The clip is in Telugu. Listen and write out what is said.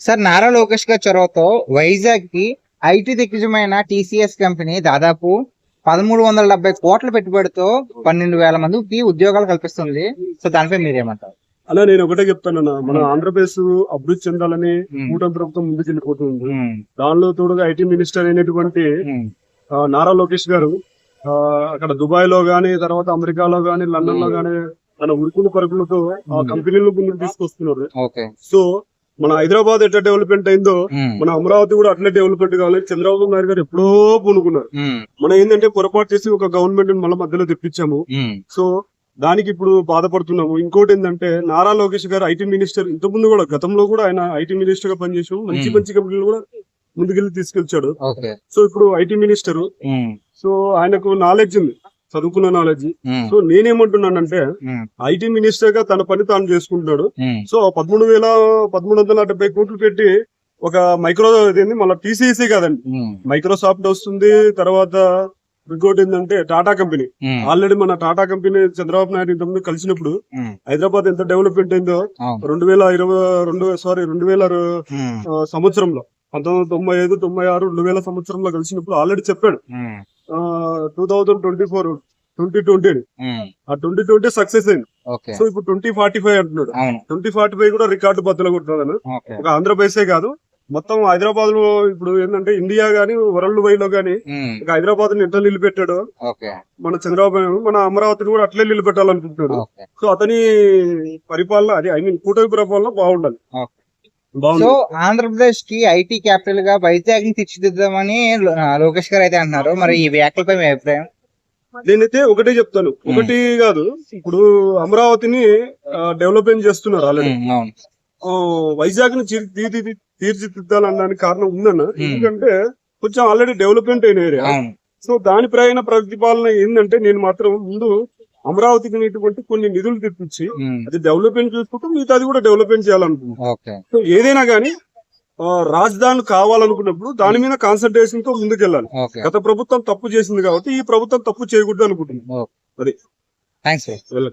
సార్ నారా లోకేష్ గారి చొరవతో వైజాగ్కి ఐటీ దిగ్గజమైన టీసీఎస్ కంపెనీ దాదాపు పదమూడు వందల డెబ్బై కోట్ల పెట్టుబడితో పన్నెండు వేల మందికి ఉద్యోగాలు కల్పిస్తుంది. సో దానిపై మీరేమంటారు? అలా నేను ఒకటే చెప్తానన్న మన ఆంధ్రప్రదేశ్ అభివృద్ధి చెందాలని కూటమి ప్రభుత్వం ముందుకు వెళ్ళిపోతుంది. ఉమ్, దానిలో తోడుగా ఐటీ మినిస్టర్ అయినటువంటి నారా లోకేష్ గారు అక్కడ దుబాయ్లో గానీ తర్వాత అమెరికాలో గానీ లండన్లో గానీ తన ఉరుకుల పరుగులతో ఆ. కంపెనీలు ముందుకు తీసుకొస్తున్నారు. సో మన హైదరాబాద్ ఎట్లా డెవలప్మెంట్ అయిందో మన అమరావతి కూడా అట్లే డెవలప్మెంట్ కావాలి. చంద్రబాబు నాయుడు గారు ఎప్పుడో పూనుకున్నారు. మనం ఏంటంటే పొరపాటు చేసి ఒక గవర్నమెంట్ మళ్ళీ మధ్యలో తెప్పించాము. సో దానికి ఇప్పుడు బాధపడుతున్నాము. ఇంకోటి ఏంటంటే నారా లోకేష్ గారు ఐటీ మినిస్టర్ ఇంత ముందు కూడా గతంలో కూడా ఆయన ఐటీ మినిస్టర్గా పనిచేసాము. మంచి. మంచి కంపెనీలు కూడా ముందుకెళ్ళి తీసుకెళ్చాడు సో ఇప్పుడు ఐటీ మినిస్టర్. సో ఆయనకు నాలెడ్జ్ ఉంది. చదువుకున్న నాలెడ్జ్. సో నేనేమంటున్నానంటే ఐటీ మినిస్టర్గా తన పని తాను చేసుకుంటున్నాడు. సో పదమూడు వేల పదమూడు వందల డెబ్బై కోట్లు పెట్టి ఒక మైక్రో ఇదేంది మళ్ళీ టీసీసీ కాదండి. మైక్రోసాఫ్ట్ వస్తుంది తర్వాత ఇంకోటి ఏంటంటే టాటా కంపెనీ. ఆల్రెడీ మన టాటా కంపెనీ చంద్రబాబు నాయుడు ఇంతకుముందు కలిసినప్పుడు హైదరాబాద్ ఎంత డెవలప్మెంట్ అయిందో రెండు వేల ఇరవై రెండు సారీ రెండు వేల సంవత్సరంలో పంతొమ్మిది వందల తొంభై ఐదు తొంభై ఆరు రెండు వేల సంవత్సరంలో కలిసినప్పుడు ఆల్రెడీ చెప్పాడు. Two thousand twenty four twenty twenty ఆ ట్వంటీ ట్వంటీ సక్సెస్ అయింది. సో ఇప్పుడు ట్వంటీ ఫార్టీ ఫైవ్ అంటున్నాడు. ట్వంటీ ఫార్టీ ఫైవ్ కూడా రికార్డు బద్దలు కొట్టున్నాడు ఓకే ఒక ఆంధ్రప్రదేశే కాదు. మొత్తం హైదరాబాద్లో ఇప్పుడు ఏంటంటే ఇండియా గానీ వరల్డ్ వైడ్లో గానీ ఒక హైదరాబాద్ని ఎట్లా నిలబెట్టాడో మన చంద్రబాబు నాయుడు మన అమరావతిని కూడా అట్లే నిలబెట్టాలనుకుంటున్నాడు సో అతని పరిపాలన అది ఐ మీన్ కూటమి పరిపాలన బాగుండాలి. సో ఆంధ్రప్రదేశ్కి ఐటీ క్యాపిటల్గా వైజాగ్ని తీర్చిదిద్దామని లోకేష్ గారు అయితే అంటున్నారు మరి ఈ వ్యాఖ్యలపై మీ అభిప్రాయం? నేనైతే ఒకటే చెప్తాను. ఒకటి కాదు. ఇప్పుడు అమరావతిని డెవలప్మెంట్ చేస్తున్నారు ఆల్రెడీ. వైజాగ్ని తీర్- తీర్చి తీర్చిదిద్దాలనడానికి కారణం ఉందన్న. ఎందుకంటే కొంచెం ఆల్రెడీ డెవలప్మెంట్ అయిన ఏరియా సో దాని ప్రయాణ ప్రతిపాలన ఏంటంటే నేను మాత్రం ముందు అమరావతికి ఇటువంటి కొన్ని నిధులు తెప్పించి అది డెవలప్మెంట్ చూసుకుంటూ మిగతాది కూడా డెవలప్మెంట్ చేయాలనుకుంటున్నాను ఓకే. సో ఏదైనా గానీ ఆ, రాజధాని కావాలనుకున్నప్పుడు దాని మీద కాన్సన్ట్రేషన్తో ముందుకెళ్ళాలి. గత ప్రభుత్వం తప్పు చేసింది కాబట్టి ఈ ప్రభుత్వం తప్పు చేయకూడదు అనుకుంటున్నాను థ్యాంక్స్ వెళ్ళక